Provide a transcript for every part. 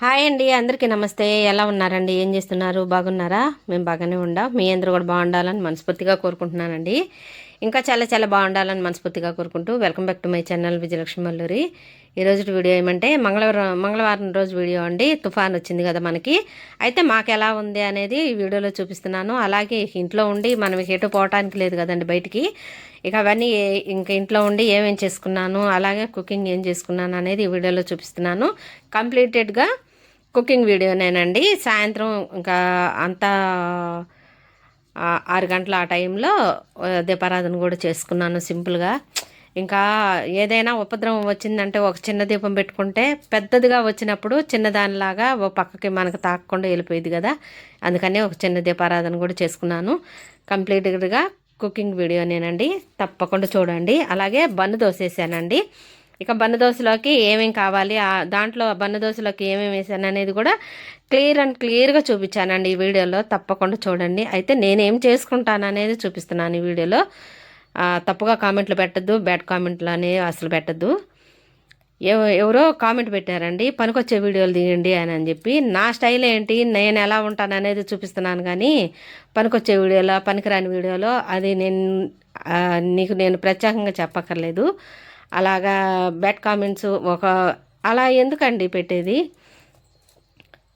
Hi అండి అందరికీ నమస్తే. ఎలా ఉన్నారండి? ఏం చేస్తున్నారు? బాగున్నారా? మేము బాగానే ఉండాం. మీ అందరూ కూడా బాగుండాలని మనస్ఫూర్తిగా కోరుకుంటున్నానండి. ఇంకా చాలా చాలా బాగుండాలని మనస్ఫూర్తిగా కోరుకుంటూ welcome back to my channel Vijayalakshmi Malluri. ఈరోజు వీడియో ఏమంటే మంగళవారం మంగళవారం రోజు వీడియో అండి. తుఫాన్ వచ్చింది కదా మనకి. అయితే మాకు ఎలా ఉంది అనేది ఈ వీడియోలో చూపిస్తున్నాను. అలాగే ఇంట్లో ఉండి మనం ఎటు పోవటానికి లేదు కదండి బయటికి. ఇక అవన్నీ ఇంక ఇంకా ఇంట్లో ఉండి ఏమేం చేసుకున్నాను అలాగే కుకింగ్ ఏం చేసుకున్నాను అనేది ఈ వీడియోలో చూపిస్తున్నాను. కంప్లీటెడ్గా కుకింగ్ వీడియోనేనండి. సాయంత్రం ఇంకా అంతా ఆరు గంటల ఆ టైంలో దీపారాధన కూడా చేసుకున్నాను సింపుల్గా. ఇంకా ఏదైనా ఉపద్రవం వచ్చిందంటే ఒక చిన్న దీపం పెట్టుకుంటే పెద్దదిగా వచ్చినప్పుడు చిన్నదానిలాగా ఓ పక్కకి మనకు తాకకుండా వెళ్ళిపోయింది కదా. అందుకని ఒక చిన్న దీపారాధన కూడా చేసుకున్నాను. కంప్లీట్గా కుకింగ్ వీడియోనేనండి. తప్పకుండా చూడండి. అలాగే బన్ను దోసేసానండి. ఇక బన్నదోసలోకి ఏమేం కావాలి? దాంట్లో బన్నదోసలోకి ఏమేమి వేసాను అనేది కూడా క్లియర్ అండ్ క్లియర్గా చూపించానండి ఈ వీడియోలో. తప్పకుండా చూడండి. అయితే నేనేం చేసుకుంటాను అనేది చూపిస్తున్నాను ఈ వీడియోలో. తప్పుగా కామెంట్లు పెట్టద్దు బ్యాడ్ కామెంట్లు అనేవి అసలు పెట్టద్దు. ఎవ- ఎవరో కామెంట్ పెట్టారండి పనికొచ్చే వీడియోలు తీయండి అని అని చెప్పి. నా స్టైల్ ఏంటి? నేను ఎలా ఉంటాను అనేది చూపిస్తున్నాను కానీ పనికొచ్చే వీడియోలో పనికిరాని వీడియోలో అది నేను నీకు నేను ప్రత్యేకంగా చెప్పక్కర్లేదు. అలాగా బ్యాడ్ కామెంట్స్ ఒక అలా ఎందుకండి పెట్టేది?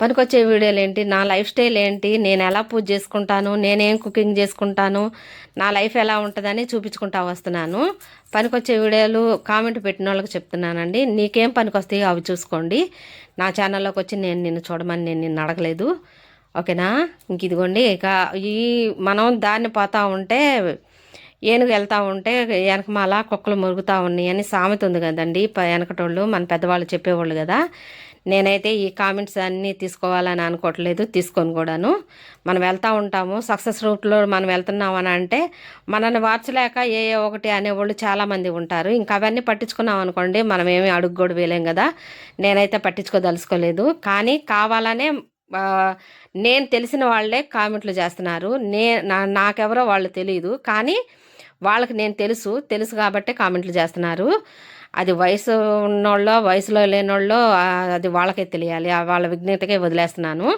పనికొచ్చే వీడియోలు ఏంటి నా లైఫ్ స్టైల్ ఏంటి నేను ఎలా పూజ చేసుకుంటాను? నేనేం కుకింగ్ చేసుకుంటాను? నా లైఫ్ ఎలా ఉంటుందని చూపించుకుంటా వస్తున్నాను. పనికొచ్చే వీడియోలు కామెంట్ పెట్టిన వాళ్ళకి చెప్తున్నానండి. నీకేం పనికొస్తాయో అవి చూసుకోండి. నా ఛానల్లోకి వచ్చి నేను నిన్ను చూడమని నేను నిన్ను అడగలేదు. ఓకేనా? ఇంక ఇదిగోండి ఇక ఈ మనం దాన్ని పోతా ఉంటే ఏనుగు వెళ్తా ఉంటే వెనకమాల కుక్కలు మురుగుతూ ఉన్నాయి అని సామెత ఉంది కదండి. ప- వెనకటోళ్ళు మన పెద్దవాళ్ళు చెప్పేవాళ్ళు కదా. నేనైతే ఈ కామెంట్స్ అన్నీ తీసుకోవాలని అనుకోవట్లేదు తీసుకొని కూడాను. మనం వెళ్తూ ఉంటాము. సక్సెస్ రూట్లో మనం వెళ్తున్నాం అని అంటే మనల్ని వార్చలేక ఏ ఏ ఒకటి అనేవాళ్ళు చాలామంది ఉంటారు. ఇంకా అవన్నీ పట్టించుకున్నాం అనుకోండి మనం ఏమీ అడుగు కూడా వేయలేం కదా. నేనైతే పట్టించుకోదలుచుకోలేదు. కానీ కావాలనే నేను తెలిసిన వాళ్ళే కామెంట్లు చేస్తున్నారు. నే నా నాకెవరో వాళ్ళు తెలియదు కానీ వాళ్ళకి నేను తెలుసు తెలుసు కాబట్టే కామెంట్లు చేస్తున్నారు. అది వయసు ఉన్నోళ్ళో వయసులో లేనోళ్ళో అది వాళ్ళకే తెలియాలి. వాళ్ళ విజ్ఞతకే వదిలేస్తున్నాను.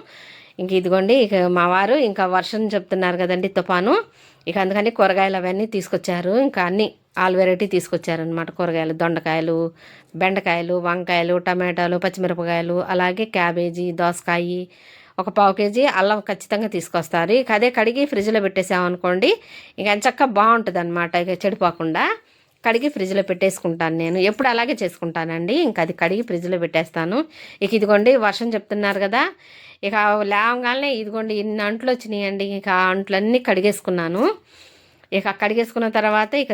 ఇంక ఇదిగోండి ఇక మా వారు ఇంకా వర్షం చెప్తున్నారు కదండి తుఫాను. ఇక అందుకని కూరగాయలు అవన్నీ తీసుకొచ్చారు. ఇంకా అన్ని ఆల్ వెరైటీ తీసుకొచ్చారనమాట కూరగాయలు. దొండకాయలు బెండకాయలు వంకాయలు టమాటాలు పచ్చిమిరపకాయలు అలాగే క్యాబేజీ దోసకాయి ఒక పావు కేజీ అల్లం ఖచ్చితంగా తీసుకొస్తారు. ఇక అదే కడిగి ఫ్రిడ్జ్లో పెట్టేసామనుకోండి ఇక ఎంచక్క బాగుంటుంది అనమాట ఇక చెడిపోకుండా కడిగి ఫ్రిడ్జ్లో పెట్టేసుకుంటాను నేను. ఎప్పుడు అలాగే చేసుకుంటానండి. ఇంకా అది కడిగి ఫ్రిడ్జ్లో పెట్టేస్తాను. ఇక ఇదిగోండి వర్షం చెప్తున్నారు కదా ఇక లేవగానే ఇదిగోండి ఇన్ని అంట్లు వచ్చినాయండి. ఇక అంట్లన్నీ కడిగేసుకున్నాను. ఇక కడిగేసుకున్న తర్వాత ఇక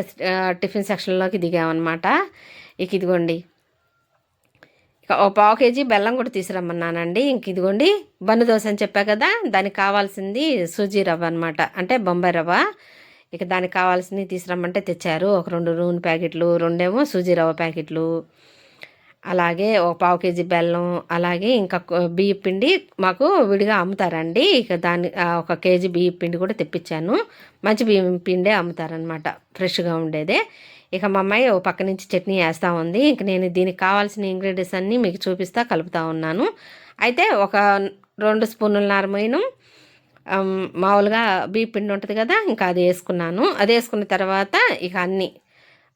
టిఫిన్ సెక్షన్లోకి దిగామన్నమాట. ఇక ఇదిగోండి ఇక ఓ పావు కేజీ బెల్లం కూడా తీసుకురమ్మన్నానండి. ఇంక ఇదిగోండి బన్ను దోశ అని చెప్పా కదా దానికి కావాల్సింది సూజీ రవ్వ అనమాట అంటే బొంబాయి రవ్వ. ఇక దానికి కావాల్సింది తీసుకురమ్మంటే తెచ్చారు. ఒక రెండు నూనె ప్యాకెట్లు రెండేమో సూజీ రవ్వ ప్యాకెట్లు. అలాగే ఒక పావు కేజీ బెల్లం అలాగే ఇంకా బియ్య పిండి మాకు విడిగా అమ్ముతారండి. ఇక దాని ఒక కేజీ బియ్య పిండి కూడా తెప్పించాను. మంచి బియ్యం పిండే అమ్ముతారనమాట ఫ్రెష్గా ఉండేదే. ఇక మా అమ్మాయి ఓ పక్క నుంచి చట్నీ వేస్తూ ఉంది. ఇంక నేను దీనికి కావాల్సిన ఇంగ్రీడియంట్స్ అన్నీ మీకు చూపిస్తా కలుపుతూ ఉన్నాను. అయితే ఒక రెండు స్పూన్ల నారమైన మామూలుగా బీప్ పిండి ఉంటుంది కదా ఇంకా అది వేసుకున్నాను. అది వేసుకున్న తర్వాత ఇక అన్నీ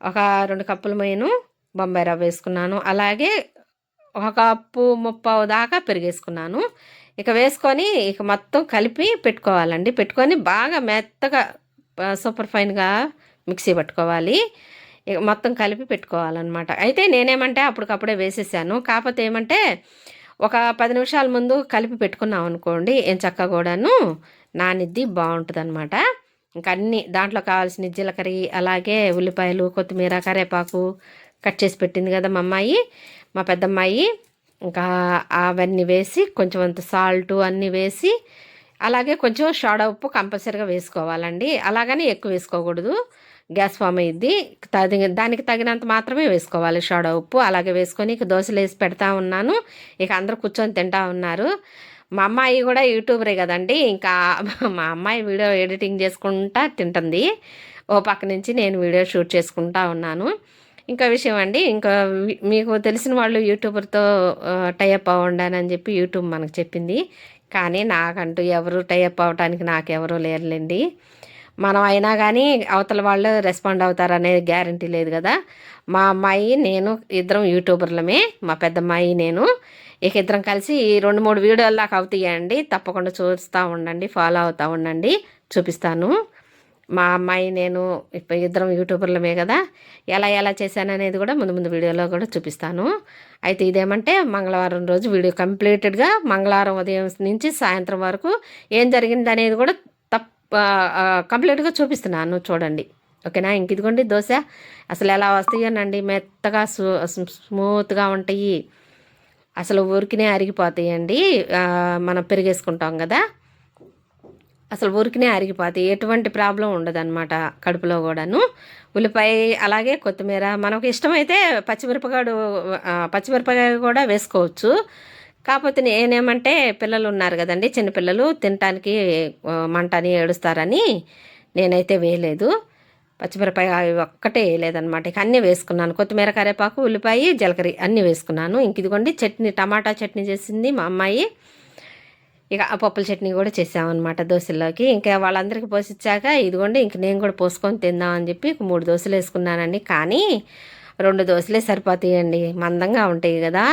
ఒక రెండు కప్పుల మైను బొంబాయి రవ్వ వేసుకున్నాను. అలాగే ఒక కప్పు ముప్పావు దాకా పెరిగేసుకున్నాను. ఇక వేసుకొని ఇక మొత్తం కలిపి పెట్టుకోవాలండి. పెట్టుకొని బాగా మెత్తగా సూపర్ ఫైన్గా మిక్సీ పట్టుకోవాలి. మొత్తం కలిపి పెట్టుకోవాలన్నమాట. అయితే నేనేమంటే అప్పటికప్పుడే వేసేసాను. కాకపోతే ఏమంటే ఒక పది నిమిషాల ముందు కలిపి పెట్టుకున్నాం అనుకోండి ఏం చక్క కూడాను నానిద్ది బాగుంటుంది అనమాట ఇంకా అన్ని దాంట్లో కావాల్సిన జీలకర్ర అలాగే ఉల్లిపాయలు కొత్తిమీర కరివేపాకు కట్ చేసి పెట్టింది కదా మా అమ్మాయి మా పెద్దమ్మాయి. ఇంకా అవన్నీ వేసి కొంచెం అంత సాల్ట్ అన్నీ వేసి అలాగే కొంచెం షాడ ఉప్పు కంపల్సరీగా వేసుకోవాలండి. అలాగని ఎక్కువ వేసుకోకూడదు. గ్యాస్ ఫామ్ అయ్యిద్ది. దానికి తగినంత మాత్రమే వేసుకోవాలి. సోడా ఉప్పు అలాగే వేసుకొని ఇక దోశలు వేసి పెడతా ఉన్నాను. ఇక అందరూ కూర్చొని తింటా ఉన్నారు. మా అమ్మాయి కూడా యూట్యూబరే కదండి. ఇంకా మా అమ్మాయి వీడియో ఎడిటింగ్ చేసుకుంటా తింటుంది. ఓ పక్క నుంచి నేను వీడియో షూట్ చేసుకుంటా ఉన్నాను. ఇంకా విషయం అండి. ఇంకా మీకు తెలిసిన వాళ్ళు యూట్యూబర్తో టైఅప్ అవ్వండి చెప్పి యూట్యూబ్ మనకు చెప్పింది. కానీ నాకంటూ ఎవరు టైఅప్ అవ్వటానికి నాకెవరూ లేరులేండి. మనం అయినా కానీ అవతల వాళ్ళు రెస్పాండ్ అవుతారు అనేది గ్యారంటీ లేదు కదా. మా అమ్మాయి నేను ఇద్దరం యూట్యూబర్లమే మా పెద్ద అమ్మాయి నేను. ఇక ఇద్దరం కలిసి ఈ రెండు మూడు వీడియోలు దాకా అవుతాయండి. తప్పకుండా చూస్తూ ఉండండి ఫాలో అవుతూ ఉండండి. చూపిస్తాను. మా అమ్మాయి నేను ఇప్పుడు ఇద్దరం యూట్యూబర్లమే కదా. ఎలా ఎలా చేశాను అనేది కూడా ముందు ముందు వీడియోలో కూడా చూపిస్తాను. అయితే ఇదేమంటే మంగళవారం రోజు వీడియో కంప్లీటెడ్గా మంగళవారం ఉదయం నుంచి సాయంత్రం వరకు ఏం జరిగింది అనేది కూడా కంప్లీట్గా చూపిస్తున్నాను చూడండి. ఓకేనా? ఇంక ఇదిగోండి దోశ. అసలు ఎలా వస్తాయోనండి? మెత్తగా స్మూత్గా ఉంటాయి. అసలు ఊరికినే అరిగిపోతాయండి. మనం పెరిగేసుకుంటాం కదా? అసలు ఊరికినే అరిగిపోతాయి. ఎటువంటి ప్రాబ్లం ఉండదన్నమాట కడుపులో కూడాను. ఉల్లిపాయ అలాగే కొత్తిమీర. మనకు ఇష్టమైతే పచ్చిమిరపకాడు పచ్చిమిరపకాయ కూడా వేసుకోవచ్చు. కాకపోతే నేనేమంటే పిల్లలు ఉన్నారు కదండి చిన్నపిల్లలు తినటానికి మంటని మంట అని ఏడుస్తారని నేనైతే వేయలేదు. పచ్చిమిరపకాయ అవి ఒక్కటే వేయలేదనమాట ఇక అన్నీ వేసుకున్నాను. కొత్తిమీర కరేపాకు ఉల్లిపాయ జీలకర్ర అన్నీ వేసుకున్నాను. ఇంక ఇదిగోండి చట్నీ టమాటా చట్నీ చేసింది మా అమ్మాయి. ఇక ఆ పప్పుల చట్నీ కూడా చేసామన్నమాట దోశల్లోకి. ఇంకా వాళ్ళందరికీ పోసిచ్చాక ఇదిగోండి ఇంక నేను కూడా పోసుకొని తిందామని చెప్పి మూడు దోశలు వేసుకున్నానండి. కానీ రెండు దోశలే సరిపోతాయండి. మందంగా ఉంటాయి కదా.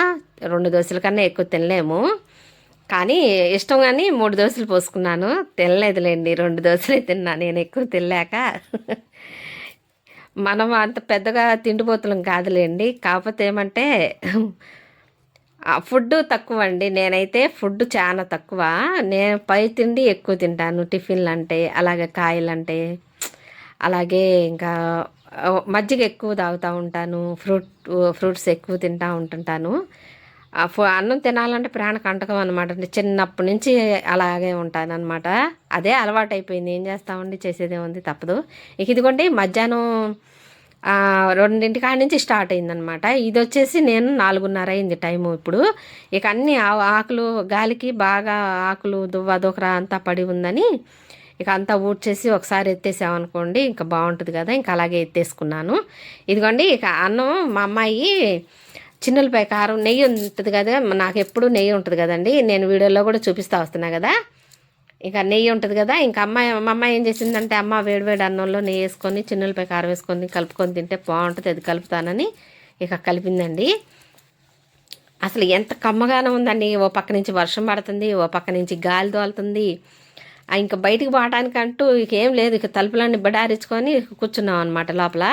రెండు దోశల కన్నా ఎక్కువ తినలేము. కానీ ఇష్టం కానీ మూడు దోశలు పోసుకున్నాను. తినలేదులేండి. రెండు దోశలే తిన్నా. నేను ఎక్కువ తినలేక. మనం అంత పెద్దగా తిండిపోతులం కాదులేండి. కాకపోతే ఏమంటే ఫుడ్ తక్కువ అండి నేనైతే ఫుడ్ చాలా తక్కువ. నేను పై తిండి ఎక్కువ తింటాను టిఫిన్లు అంటే అలాగే కాయలు అంటే అలాగే ఇంకా మజ్జిగ ఎక్కువ తాగుతూ ఉంటాను ఫ్రూట్ ఫ్రూట్స్ ఎక్కువ తింటూ ఉంటుంటాను. అన్నం తినాలంటే ప్రాణ కంటకం అనమాట చిన్నప్పటి నుంచి అలాగే ఉంటాను అనమాట అదే అలవాటు అయిపోయింది ఏం చేస్తామండి? చేసేదే ఉంది తప్పదు. ఇక ఇదిగోండి మధ్యాహ్నం రెండింటి కాడి నుంచి స్టార్ట్ అయిందనమాట ఇది వచ్చేసి నేను నాలుగున్నర అయింది టైము ఇప్పుడు. ఇక అన్ని ఆ- ఆకులు గాలికి బాగా ఆకులు దువ్వ దూకరా అంతా పడి ఉందని ఇక అంతా ఊడ్చేసి ఒకసారి ఎత్తేసామనుకోండి ఇంకా బాగుంటుంది కదా. ఇంకా అలాగే ఎత్తేసుకున్నాను. ఇదిగోండి ఇక అన్నం మా అమ్మాయి చిన్నలపై కారం నెయ్యి ఉంటుంది కదా. నాకు ఎప్పుడు నెయ్యి ఉంటుంది కదండి. నేను వీడియోలో కూడా చూపిస్తూ వస్తున్నా కదా. ఇంకా నెయ్యి ఉంటుంది కదా. ఇంకా అమ్మాయి మా అమ్మాయి ఏం చేసిందంటే అమ్మ వేడివేడి అన్నంలో నెయ్యి వేసుకొని చిన్నలపై కారం వేసుకొని కలుపుకొని తింటే బాగుంటుంది. అది కలుపుతానని ఇక కలిపిందండి. అసలు ఎంత కమ్మగానే ఉందండి. ఓ పక్క నుంచి వర్షం పడుతుంది ఓ పక్క నుంచి గాలి తోలుతుంది. ఇంకా బయటికి పోవడానికంటూ ఇక ఏం లేదు ఇక తలుపులన్నీ బడారించుకొని కూర్చున్నాం అనమాట లోపల.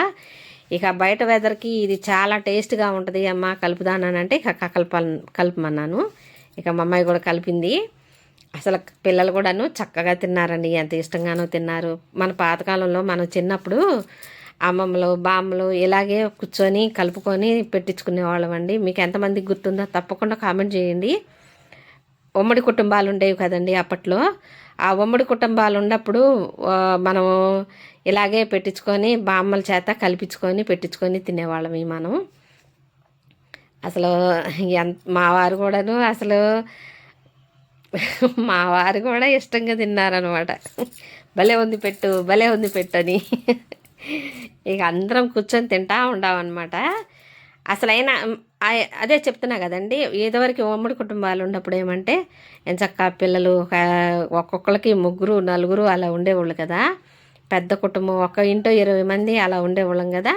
ఇక బయట వెదర్కి ఇది చాలా టేస్ట్గా ఉంటుంది అమ్మ కలుపుదానంటే ఇక కలప కలపమన్నాను. ఇక మా అమ్మాయి కూడా కలిపింది. అసలు పిల్లలు కూడాను చక్కగా తిన్నారండి ఎంత ఇష్టంగానో తిన్నారు. మన పాతకాలంలో మనం చిన్నప్పుడు అమ్మమ్మలు బామ్మలు ఇలాగే కూర్చొని కలుపుకొని పెట్టించుకునేవాళ్ళం అండి మీకు ఎంతమందికి గుర్తుందో తప్పకుండా కామెంట్ చేయండి. ఉమ్మడి కుటుంబాలు ఉండేవి కదండి అప్పట్లో. ఆ ఉమ్మడి కుటుంబాలు ఉన్నప్పుడు మనము మనం ఇలాగే పెట్టించుకొని బామ్మల చేత కల్పించుకొని పెట్టించుకొని తినేవాళ్ళం మనం. అసలు ఎంత మా వారు కూడాను అసలు మా వారు కూడా ఇష్టంగా తిన్నారనమాట భలే ఉంది పెట్టు భలే ఉంది పెట్టు అని. ఇక అందరం కూర్చొని తింటా ఉండామన్నమాట. అసలైన ఆ- అదే చెప్తున్నా కదండి ఇదివరకు ఉమ్మడి కుటుంబాలు ఉన్నప్పుడు ఏమంటే ఎంచక్క పిల్లలు ఒక ఒక్కొక్కరికి ముగ్గురు నలుగురు అలా ఉండేవాళ్ళు కదా. పెద్ద కుటుంబం ఒక ఇంటో ఇరవై మంది అలా ఉండేవాళ్ళం కదా.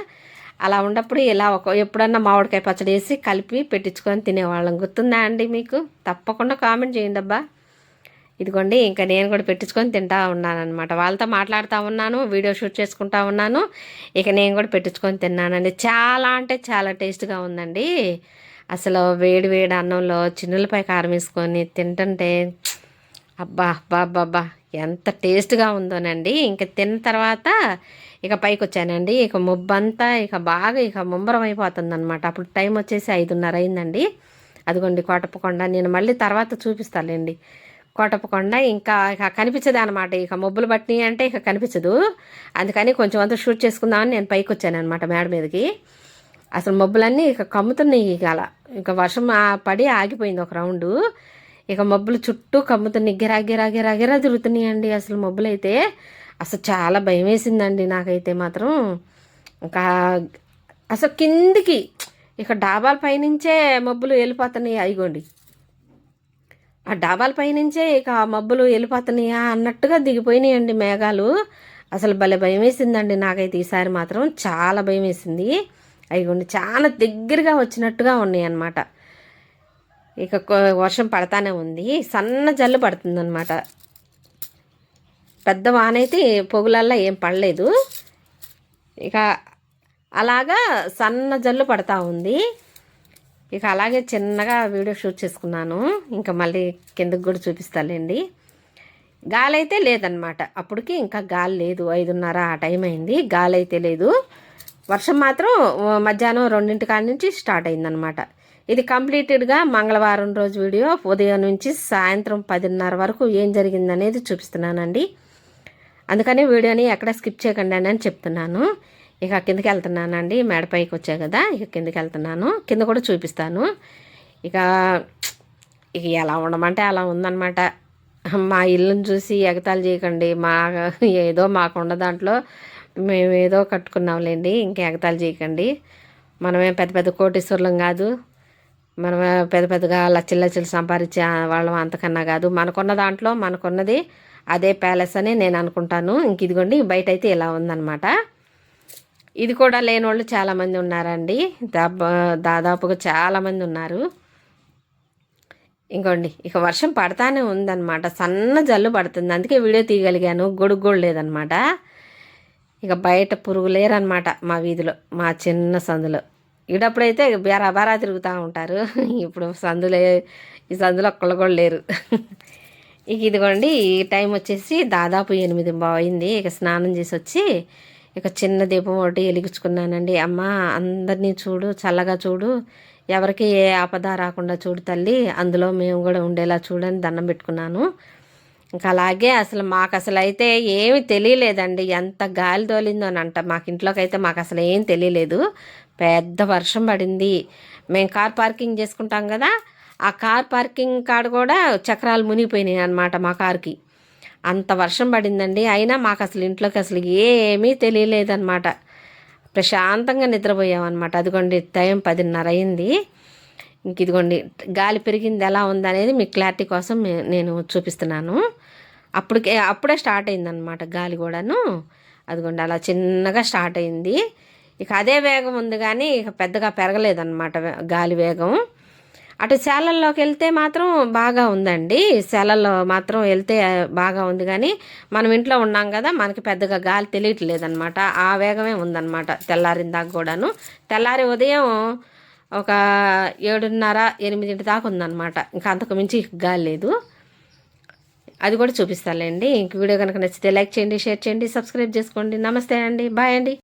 అలా ఉన్నప్పుడు ఇలా ఒక ఎప్పుడన్నా మామిడికాయ పచ్చడి వేసి కలిపి పెట్టించుకొని తినేవాళ్ళం. గుర్తుందా అండి మీకు? తప్పకుండా కామెంట్ చేయండి అబ్బా ఇదిగోండి ఇంకా నేను కూడా పెట్టించుకొని తింటా ఉన్నాను అనమాట వాళ్ళతో మాట్లాడుతూ ఉన్నాను వీడియో షూట్ చేసుకుంటా ఉన్నాను ఇక నేను కూడా పెట్టించుకొని తిన్నానండి. చాలా అంటే చాలా టేస్ట్గా ఉందండి. అసలు వేడి వేడి అన్నంలో చిన్నులపై కారం వేసుకొని తింటుంటే అబ్బా అబ్బా అబ్బా అబ్బా ఎంత టేస్ట్గా ఉందోనండి. ఇంక తిన్న తర్వాత ఇక పైకి వచ్చానండి. ఇక ముబ్బంతా ఇక బాగా ఇక ముమ్మరం అయిపోతుంది అనమాట అప్పుడు టైం వచ్చేసి ఐదున్నర అయిందండి. అదిగోండి కోటప్పకొండ. నేను మళ్ళీ తర్వాత చూపిస్తాలేండి. కోటప్పకొండ ఇంకా ఇక కనిపించదు అనమాట ఇక మబ్బులు పట్టినాయి అంటే ఇక కనిపించదు. అందుకని కొంచెం అంతా షూట్ చేసుకుందామని నేను పైకి వచ్చాను అనమాట మేడ మీదకి. అసలు మబ్బులన్నీ ఇక కమ్ముతున్నాయి ఇక అలా. ఇక వర్షం పడి ఆగిపోయింది ఒక రౌండు. ఇక మబ్బులు చుట్టూ కమ్ముతున్నాయి. గిరా గిరా గిరా గిరా తిరుగుతున్నాయండి అసలు మబ్బులు అయితే అసలు చాలా భయం వేసిందండి నాకైతే మాత్రం. ఇంకా అసలు కిందికి ఇక డాబాల పైనుంచే మబ్బులు వెళ్ళిపోతున్నాయి. అయిగోండి ఆ డాబాల పైనుంచే ఇక ఆ మబ్బులు వెళ్ళిపోతున్నాయా అన్నట్టుగా దిగిపోయినాయండి మేఘాలు. అసలు భలే భయం వేసిందండి నాకైతే ఈసారి మాత్రం. చాలా భయం వేసింది అయిగోండి చాలా దగ్గరగా వచ్చినట్టుగా ఉన్నాయి అన్నమాట ఇక వర్షం పడతానే ఉంది. సన్న జల్లు పడుతుందన్నమాట. పెద్ద వాన అయితే పొగులల్లా ఏం పడలేదు. ఇక అలాగా సన్న జల్లు పడతా ఉంది. ఇక అలాగే చిన్నగా వీడియో షూట్ చేసుకున్నాను. ఇంకా మళ్ళీ కిందకు కూడా చూపిస్తాలేండి. గాలి అయితే లేదనమాట అప్పటికి ఇంకా గాలి లేదు. ఐదున్నర ఆ టైం అయింది. గాలి అయితే లేదు. వర్షం మాత్రం మధ్యాహ్నం రెండింటి కాడ నుంచి స్టార్ట్ అయిందనమాట ఇది కంప్లీటెడ్గా మంగళవారం రోజు వీడియో. ఉదయం నుంచి సాయంత్రం పదిన్నర వరకు ఏం జరిగిందనేది చూపిస్తున్నానండి. అందుకని వీడియోని ఎక్కడ స్కిప్ చేయకండి అని చెప్తున్నాను. ఇక కిందకి వెళ్తున్నానండి. మేడపైకి వచ్చా కదా ఇక కిందకి వెళ్తున్నాను. కింద కూడా చూపిస్తాను. ఇక ఇక ఎలా ఉండమంటే అలా ఉందన్నమాట. మా ఇల్లుని చూసి ఎగతాళి చేయకండి. మా ఏదో మాకున్న దాంట్లో మేము ఏదో కట్టుకున్నాంలేండి. ఇంకా ఎగతాళి చేయకండి. మనమే పెద్ద పెద్ద కోటీశ్వరులం కాదు. మనం పెద్ద పెద్దగా లచ్చలు లచ్చలు సంపాదించే వాళ్ళం అంతకన్నా కాదు. మనకున్న దాంట్లో మనకున్నది అదే ప్యాలెస్ అని నేను అనుకుంటాను. ఇంక ఇదిగోండి బయట అయితే ఇలా ఉందన్నమాట. ఇది కూడా లేని వాళ్ళు చాలామంది ఉన్నారండి. దాబ- దాదాపుగా చాలామంది ఉన్నారు. ఇంకోండి ఇక వర్షం పడతానే ఉందన్నమాట. సన్న జల్లు పడుతుంది. అందుకే వీడియో తీయగలిగాను. గొడుగు కూడా లేదనమాట ఇక బయట పురుగు లేరనమాట మా వీధిలో మా చిన్న సందులో. ఈడప్పుడైతే బేరా బారా తిరుగుతూ ఉంటారు. ఇప్పుడు సందులే ఈ సందులో ఒక్కళ్ళు కూడా లేరు. ఇక ఇదిగోండి ఈ టైం వచ్చేసి దాదాపు ఎనిమిది అయింది. ఇక స్నానం చేసి వచ్చి ఇక చిన్న దీపం ఒకటి వెలిగించుకున్నానండి. అమ్మ అందరినీ చూడు చల్లగా చూడు. ఎవరికి ఏ ఆపద రాకుండా చూడు తల్లి. అందులో మేము కూడా ఉండేలా చూడని దండం పెట్టుకున్నాను. ఇంకా అలాగే అసలు మాకు అసలు అయితే ఏమి తెలియలేదండి. ఎంత గాలి తోలిందో అని అంట. మాకు ఇంట్లోకి అయితే మాకు అసలు ఏం తెలియలేదు. పెద్ద వర్షం పడింది. మేము కార్ పార్కింగ్ చేసుకుంటాం కదా ఆ కార్ పార్కింగ్ కాడ కూడా చక్రాలు మునిగిపోయినాయి అనమాట మా కార్కి. అంత వర్షం పడిందండి. అయినా మాకు అసలు ఇంట్లోకి అసలు ఏమీ తెలియలేదన్నమాట. ప్రశాంతంగా నిద్రపోయామన్నమాట. అదిగోండి టైం పదిన్నర అయింది. ఇంక ఇదిగోండి గాలి పెరిగింది ఎలా ఉందనేది మీ క్లారిటీ కోసం నేను చూపిస్తున్నాను. అప్పటికే అప్పుడే స్టార్ట్ అయిందనమాట గాలి కూడాను. అదిగోండి అలా చిన్నగా స్టార్ట్ అయింది. ఇక అదే వేగం ఉంది కానీ ఇక పెద్దగా పెరగలేదన్నమాట గాలి వేగం. అటు సేలల్లోకి వెళ్తే మాత్రం బాగా ఉందండి. సేలల్లో మాత్రం వెళ్తే బాగా ఉంది కానీ మనం ఇంట్లో ఉన్నాం కదా మనకి పెద్దగా గాలి తెలియట్లేదన్నమాట. ఆ వేగమే ఉందన్నమాట తెల్లారిన దాకా కూడాను. తెల్లారి ఉదయం ఒక ఏడున్నర ఎనిమిదింటి దాకా ఉందన్నమాట. ఇంకా అంతకు మించి గాలి లేదు. అది కూడా చూపిస్తానులేండి. ఇంక వీడియో కనుక నచ్చితే లైక్ చేయండి షేర్ చేయండి సబ్స్క్రైబ్ చేసుకోండి. నమస్తే అండి. బాయ్ అండి.